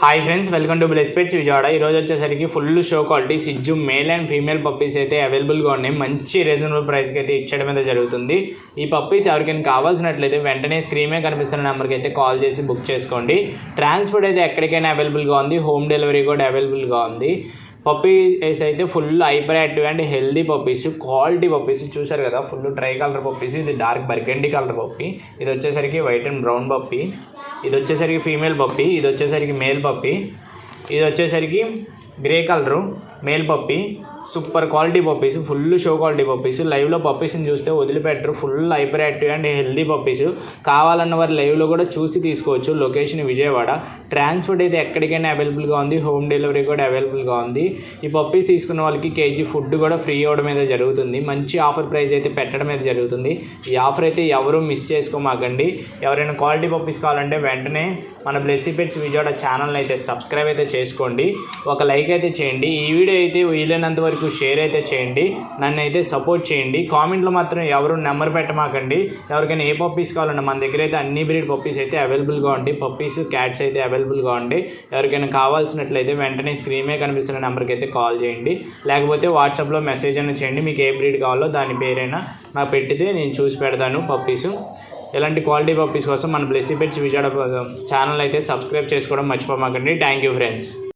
Hi friends welcome to Blessy Pets Vijayawada ఈరోజు వచ్చేసరికి full show quality సిజ్జు male and female puppies అయితే అవైలబుల్గా ఉన్నాయి. మంచి రీజనబుల్ ప్రైస్కి అయితే ఇచ్చడం అయితే జరుగుతుంది. ఈ పప్పీస్ ఎవరికైనా కావాల్సినట్లయితే వెంటనే స్క్రీమే కనిపిస్తున్న నెంబర్కి అయితే కాల్ చేసి బుక్ చేసుకోండి. ట్రాన్స్పోర్ట్ అయితే ఎక్కడికైనా అవైలబుల్గా ఉంది. హోమ్ డెలివరీ కూడా అవైలబుల్గా ఉంది. పప్పీస్ అయితే full hyper active and healthy puppies quality puppies చూసారు కదా ఫుల్ ట్రై కలర్ పప్పీస్ ఇది డార్క్ బర్గండి కలర్ పప్పీ ఇది వచ్చేసరికి వైట్ అండ్ బ్రౌన్ పప్పీ ఇది వచ్చేసరికి ఫీమేల్ పప్పి ఇది వచ్చేసరికి మేల్ పప్పి ఇది వచ్చేసరికి grey colour male puppy super quality puppies full show quality puppies. లైవ్లో పప్పీస్ని చూస్తే వదిలిపెట్టరు full hyper active and healthy puppies. కావాలన్న వారు లైవ్లో కూడా చూసి తీసుకోవచ్చు. లొకేషన్ విజయవాడ. ట్రాన్స్పోర్ట్ అయితే ఎక్కడికైనా అవైలబుల్గా ఉంది. హోమ్ డెలివరీ కూడా అవైలబుల్గా ఉంది. ఈ పప్పీస్ తీసుకున్న వాళ్ళకి కేజీ ఫుడ్ కూడా ఫ్రీ అవ్వడం అయితే జరుగుతుంది. మంచి ఆఫర్ ప్రైస్ అయితే పెట్టడం అయితే జరుగుతుంది. ఈ ఆఫర్ అయితే ఎవరు మిస్ చేసుకోమాకండి. ఎవరైనా క్వాలిటీ పప్పీస్ కావాలంటే వెంటనే మన బ్లెస్సీ పెట్స్ విజయవాడ ఛానల్ అయితే సబ్స్క్రైబ్ అయితే చేసుకోండి. ఒక లైక్ అయితే చేయండి. ఈ వీడియో అయితే వీలైనంత వరకు షేర్ అయితే చేయండి. నన్ను అయితే సపోర్ట్ చేయండి. కామెంట్లో మాత్రం ఎవరు నెంబర్ పెట్టమాకండి. ఎవరికైనా ఏ పప్పీస్ కావాలన్నా మన దగ్గర అయితే అన్ని బ్రీడ్ పప్పీస్ అయితే అవైలబుల్గా ఉండి పప్పీస్ క్యాట్స్ అయితే అవైలబుల్గా ఉండి ఎవరికైనా కావాల్సినట్లయితే వెంటనే స్క్రీన్మే కనిపిస్తున్న నెంబర్కి అయితే కాల్ చేయండి. లేకపోతే వాట్సాప్లో మెసేజ్ అయినా చేయండి. మీకు ఏ బ్రీడ్ కావాలో దాని పేరైనా నాకు పెట్టితే నేను చూసి పెడతాను పప్పీస్ ఇలాంటి క్వాలిటీ పప్పీస్ కోసం మన Blessy pets Vijayawada uh, channel అయితే సబ్స్క్రైబ్ చేసుకోవడం మర్చిపోమాకండి. Thank you friends